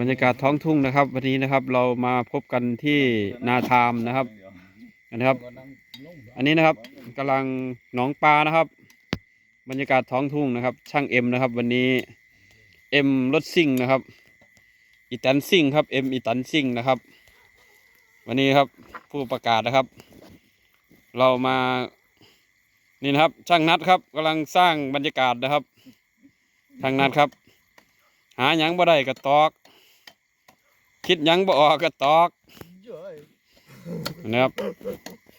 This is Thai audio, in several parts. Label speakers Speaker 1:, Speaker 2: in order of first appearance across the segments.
Speaker 1: บรรยากาศท้องทุ่งนะครับ วันนี้นะครับเรามาพบกันที่นาทามนะครับนะครับ อันนี้นะครับกำลังหนองปลานะครับ บรรยากาศท้องทุ่งนะครับ ช่างเอ็มนะครับ วันนี้เอ็มรถซิ่งนะครับอีตันซิ่งครับเอ็มอีตันซิ่งนะครับ วันนี้ครับผู้ประกาศนะครับ เรามานี่นะครับ ช่างนัดครับกำลังสร้างบรรยากาศนะครับช่างนัดครับ หาหยังบ่ได้ก็ตอก คิดหยังบ่ออกก็ตอกนะครับ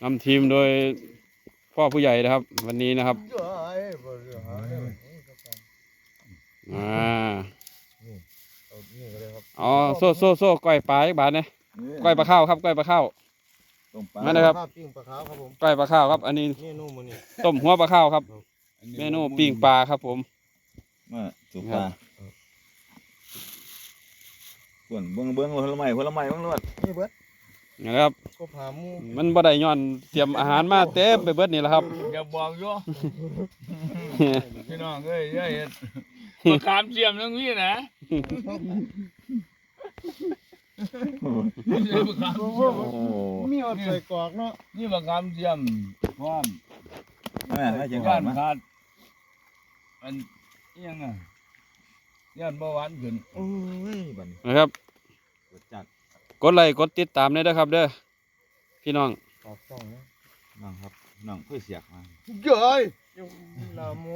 Speaker 1: นำทีมโดยพ่อผู้ใหญ่นะครับ วันนี้นะครับอ่าอ๋อโซ่โซ่โซ่ก้อยปลาอีกบาทเนี่ยก้อยปลาข้าวครับก้อยปลาข้าว
Speaker 2: ต้มปลา
Speaker 1: นั่นนะครับ
Speaker 3: ภาพปิ้งปลาขาวครับผม
Speaker 1: ก้อยปลาข้าวครับ อันนี้
Speaker 3: เมนูมื้อนี้
Speaker 1: ต้มหัวปลาข้าวครับ เมนูปิ้งปลาครับผม
Speaker 2: มาสุกปลา ส่วนเบิ้งเบิ้งผลไม้ผลไม้เบิ้งรวด
Speaker 3: นี่เบิด
Speaker 1: นะครับ
Speaker 3: ก็ผาหมู
Speaker 1: มันบ่ได้ย้อนเตรียมอาหารมาเต็มไปเบิดนี่แหละครับ
Speaker 4: อย่าบอกอยู่พี่น้องเอ้ยอย่าเห็ดมะขามเสียมทั้งนี้นะนี่มะขาม
Speaker 3: โอ้โห
Speaker 2: โอ้โห
Speaker 3: มีอดใส่กรอกเนาะ
Speaker 4: นี่มะขามเสียมพร้อม
Speaker 2: แม่ให้จังห
Speaker 4: ย่า
Speaker 2: วัด
Speaker 4: น
Speaker 2: มา
Speaker 4: ขาดอันอิหยังอะย่านเบาหวานขึ้น
Speaker 3: โอ้ยบัดนี้
Speaker 1: นะครับ
Speaker 2: กดจัด
Speaker 1: กดไลค์กดติดตามได้ด้วยครับ เด้อพี่น้อง
Speaker 3: ปากช่องนะ
Speaker 2: น้องครับน้องเพื่อเสียกมา
Speaker 3: เย้ยลาหมู